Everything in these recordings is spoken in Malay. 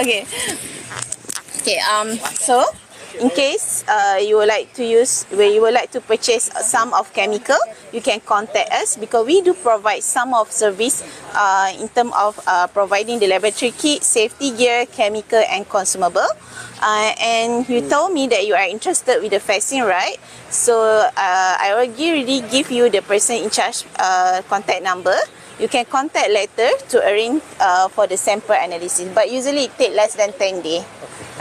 Okay. Okay, um, so in case uh, you would like to use, where you would like to purchase some of chemical, you can contact us because we do provide some of service uh, in term of uh, providing the laboratory kit, safety gear, chemical and consumable. Uh, and you told me that you are interested with the vaccine, right? So uh, I already give you the person in charge uh, contact number. You can contact later to arrange uh, for the sample analysis. But usually it take less than 10 days.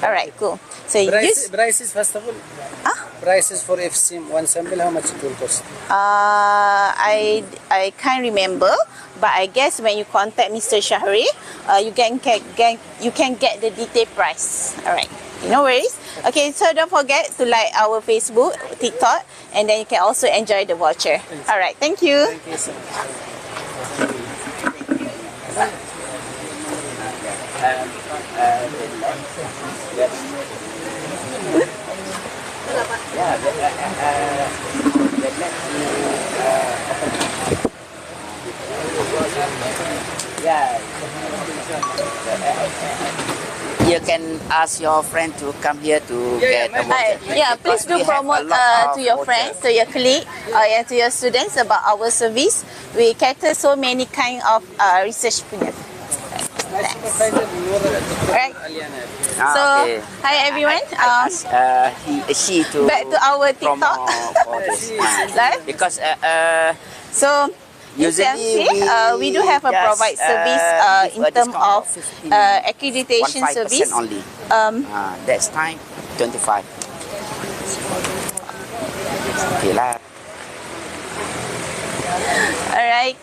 Alright, cool. So you Price, just, prices first of all. Ah? Prices for FC one sample, how much it will cost? uh, I I can't remember, but I guess when you contact Mr. Shahri, uh, you can get, get you can get the detailed price. Alright, no worries. Okay, so don't forget to like our Facebook, TikTok, and then you can also enjoy the voucher. Alright, thank you. Thank you so much and, and yeah, ask your friend to come here to get a Uh, voucher. yeah, please do promote uh, to your friends, to your colleague, uh, and to your students about our service. We cater so many kind of uh, research punya. Alright. Ah, So, okay. hi everyone. I Um, ask uh, he, she to back to our TikTok. promote for this. Live. because uh, uh, So, Usually usually uh, we do have a just, provide service uh, uh, give in a term discount of of 15, uh, accreditation 15% service. only. Um, Ah, that's time 25. Okay lah. alright.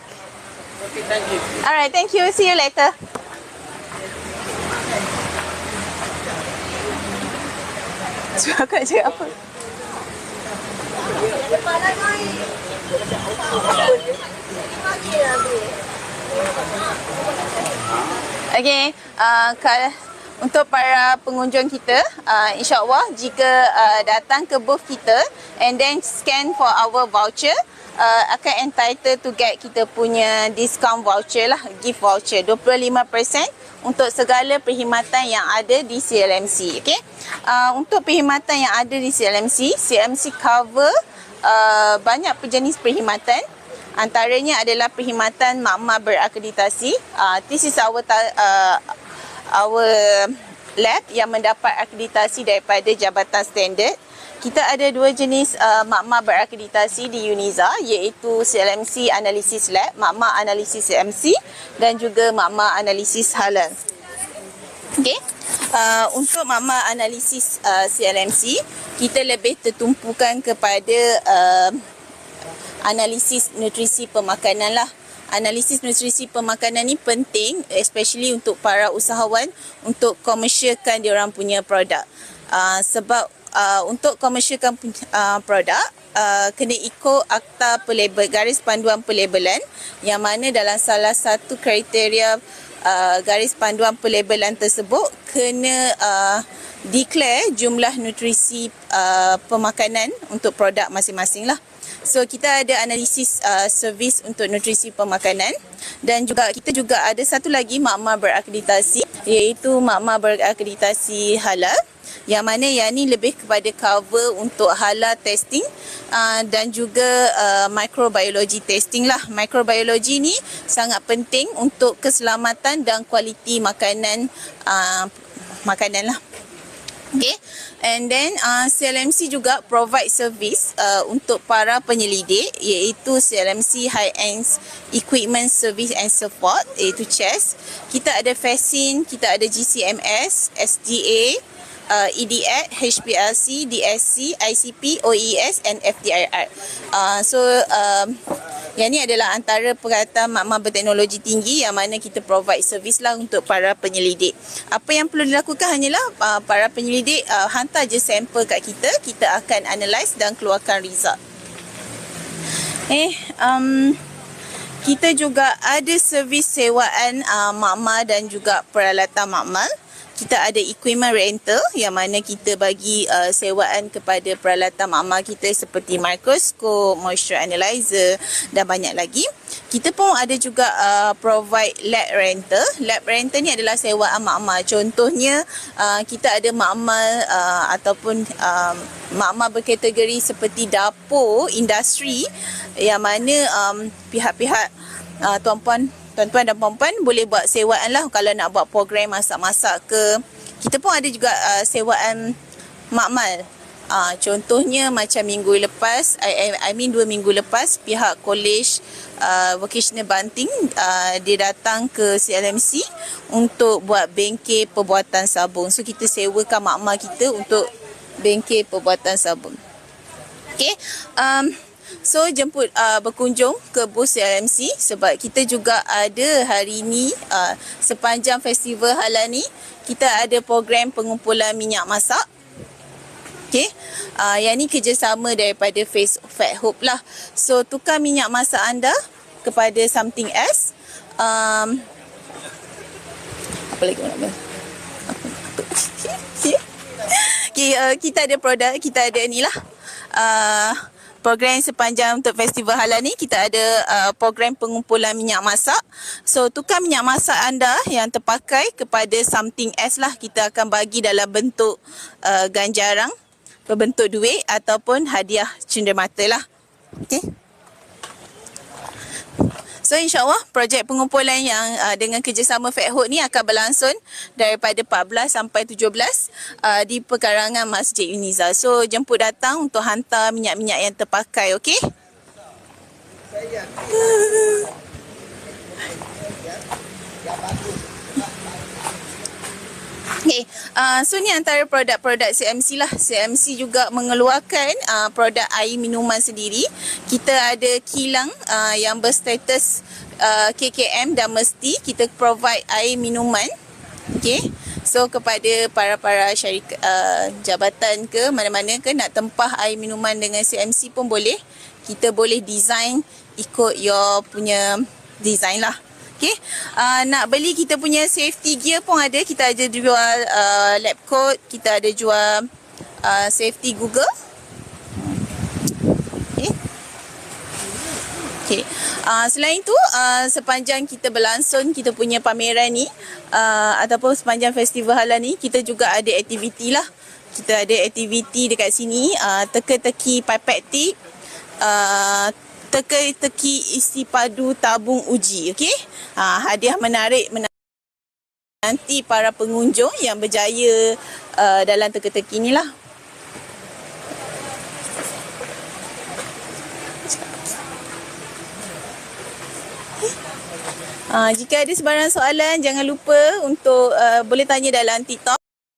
Alright, thank you. See you later. Cakap kat cakap apa? Okay, uh, kalau untuk para pengunjung kita, uh, insyaAllah jika uh, datang ke booth kita and then scan for our voucher, uh, akan entitled to get kita punya discount voucher lah, gift voucher 25% untuk segala perkhidmatan yang ada di CLMC. Okay? Uh, untuk perkhidmatan yang ada di CLMC, CLMC cover uh, banyak jenis perkhidmatan Antaranya adalah perkhidmatan makmal berakreditasi. Uh, this is our uh, our lab yang mendapat akreditasi daripada Jabatan Standard. Kita ada dua jenis uh, makmal berakreditasi di UNIZA iaitu CLMC Analysis Lab, makmal analisis CMC dan juga makmal analisis halal. Okey. Uh, untuk makmal analisis uh, CLMC, kita lebih tertumpukan kepada uh, analisis nutrisi pemakanan lah. Analisis nutrisi pemakanan ni penting especially untuk para usahawan untuk komersialkan dia orang punya produk. Uh, sebab uh, untuk komersialkan uh, produk uh, kena ikut akta pelabel garis panduan pelabelan yang mana dalam salah satu kriteria uh, garis panduan pelabelan tersebut kena uh, declare jumlah nutrisi uh, pemakanan untuk produk masing-masing lah. So kita ada analisis uh, servis untuk nutrisi pemakanan dan juga kita juga ada satu lagi makmal berakreditasi iaitu makmal berakreditasi halal yang mana yang ni lebih kepada cover untuk halal testing uh, dan juga uh, microbiology testing lah. Microbiology ni sangat penting untuk keselamatan dan kualiti makanan uh, makanan lah. Okay. And then uh, CLMC juga provide service uh, untuk para penyelidik iaitu CLMC High End Equipment Service and Support iaitu CHES. Kita ada vaksin, kita ada GCMS, SDA, uh, EDAC, HPLC, DSC, ICP, OES and FDIR. Uh, so um, yang ni adalah antara perkataan makmal berteknologi tinggi yang mana kita provide servis lah untuk para penyelidik. Apa yang perlu dilakukan hanyalah uh, para penyelidik uh, hantar je sampel kat kita, kita akan analyse dan keluarkan result. Eh, um, kita juga ada servis sewaan uh, makmal dan juga peralatan makmal. Kita ada equipment rental yang mana kita bagi uh, sewaan kepada peralatan mak kita seperti mikroskop, moisture analyzer dan banyak lagi. Kita pun ada juga uh, provide lab rental. Lab rental ni adalah sewaan mak Contohnya uh, kita ada mak uh, ataupun um, mak berkategori seperti dapur industri yang mana um, pihak-pihak uh, tuan-puan tuan-tuan dan puan-puan boleh buat sewaan lah kalau nak buat program masak-masak ke. Kita pun ada juga uh, sewaan makmal. Uh, contohnya macam minggu lepas, I, I, I mean dua minggu lepas, pihak college uh, vocational banting uh, dia datang ke CLMC untuk buat bengkel perbuatan sabun. So kita sewakan makmal kita untuk bengkel perbuatan sabun. Okay. Um, So jemput uh, berkunjung ke bus CLMC sebab kita juga ada hari ini uh, sepanjang festival halal ni kita ada program pengumpulan minyak masak. Okay. Uh, yang ni kerjasama daripada Face Fat Hope lah. So tukar minyak masak anda kepada something else. Um, apa lagi nak okay, uh, kita ada produk, kita ada ni lah. Uh, program sepanjang untuk festival halal ni kita ada uh, program pengumpulan minyak masak. So tukar minyak masak anda yang terpakai kepada something else lah kita akan bagi dalam bentuk uh, ganjaran berbentuk duit ataupun hadiah cenderamata lah. Okay. So insyaAllah projek pengumpulan yang uh, dengan kerjasama FedHood ni akan berlangsung daripada 14 sampai 17 uh, di pekarangan Masjid Uniza. So jemput datang untuk hantar minyak-minyak yang terpakai, okey? Saya. Okay, uh, so ni antara produk-produk CMC lah. CMC juga mengeluarkan uh, produk air minuman sendiri. Kita ada kilang uh, yang berstatus uh, KKM dan mesti kita provide air minuman. Okay, so kepada para-para syarikat uh, jabatan ke mana-mana ke nak tempah air minuman dengan CMC pun boleh. Kita boleh design ikut your punya design lah. Okay. Uh, nak beli kita punya safety gear pun ada. Kita ada jual uh, lab coat. Kita ada jual uh, safety Google. Okay. Uh, selain tu, uh, sepanjang kita berlangsung kita punya pameran ni uh, ataupun sepanjang festival halal ni, kita juga ada aktiviti lah. Kita ada aktiviti dekat sini, uh, teka-teki pipette tip, uh, teka-teki isi padu tabung uji okey? Ha hadiah menarik nanti para pengunjung yang berjaya uh, dalam teka-teki inilah. Uh, jika ada sebarang soalan jangan lupa untuk uh, boleh tanya dalam TikTok